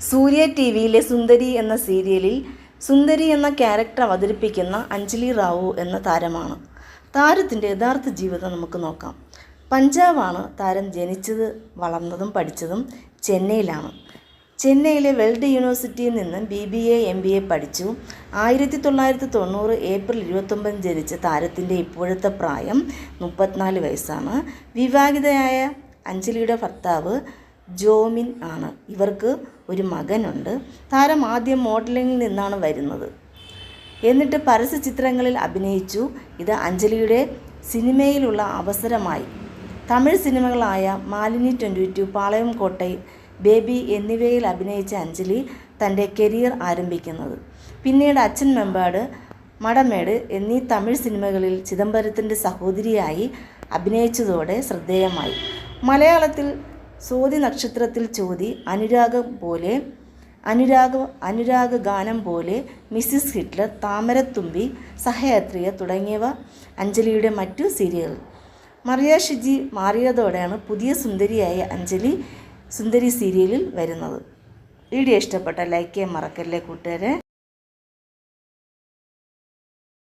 സൂര്യ T വിയിലെ സുന്ദരി എന്ന സീരിയലിൽ സുന്ദരി എന്ന ക്യാരക്ടർ അവതരിപ്പിക്കുന്ന അഞ്ജലി റാവു എന്ന താരമാണ്. താരത്തിന്റെ യഥാർത്ഥ ജീവിതം നമുക്ക് നോക്കാം. പഞ്ചാബാണ് താരം ജനിച്ചത് വളർന്നതും പഠിച്ചതും ചെന്നൈയിലാണ്. ചെന്നൈയിലെ വെൽഡ് യൂണിവേഴ്സിറ്റിയിൽ നിന്നും B B A M B A പഠിച്ചു. ആയിരത്തി തൊള്ളായിരത്തി തൊണ്ണൂറ് ഏപ്രിൽ ഇരുപത്തൊമ്പതിന് ജനിച്ച താരത്തിന്റെ ഇപ്പോഴത്തെ പ്രായം മുപ്പത്തിനാല് വയസ്സാണ്. വിവാഹിതയായ അഞ്ജലിയുടെ ഭർത്താവ് ജോമിൻ ആണ്. ഇവർക്ക് ഒരു മകനുണ്ട്. താരം ആദ്യം മോഡലിംഗിൽ നിന്നാണ് വരുന്നത്. എന്നിട്ട് പരസ്യ ചിത്രങ്ങളിൽ അഭിനയിച്ചു. ഇത് അഞ്ജലിയുടെ സിനിമയിലുള്ള അവസരമായി. Tamil സിനിമകളായ Malini twenty two Palayamkottai Baby എന്നിവയിൽ അഭിനയിച്ച അഞ്ജലി തന്റെ കരിയർ ആരംഭിക്കുന്നത്. പിന്നീട് അച്ഛൻ മെമ്പാട് മടമേട് എന്നീ തമിഴ് സിനിമകളിൽ ചിദംബരത്തിന്റെ സഹോദരിയായി അഭിനയിച്ചതോടെ ശ്രദ്ധേയമായി. മലയാളത്തിൽ സോതി നക്ഷത്രത്തിൽ ചോതി അനുരാഗം പോലെ അനുരാഗ അനുരാഗ ഗാനം പോലെ മിസ്സിസ് ഹിറ്റ്ലർ താമരത്തുമ്പി സഹയാത്രിയ തുടങ്ങിയവ അഞ്ജലിയുടെ മറ്റു സീരിയലുകൾ മറിയ ഷിജി മാറിയതോടെയാണ് പുതിയ സുന്ദരിയായ അഞ്ജലി സുന്ദരി സീരിയലിൽ വരുന്നത്. വീഡിയോ ഇഷ്ടപ്പെട്ട ലൈക്ക് ചെയ്യാൻ മറക്കല്ലേ കൂട്ടുകാരെ?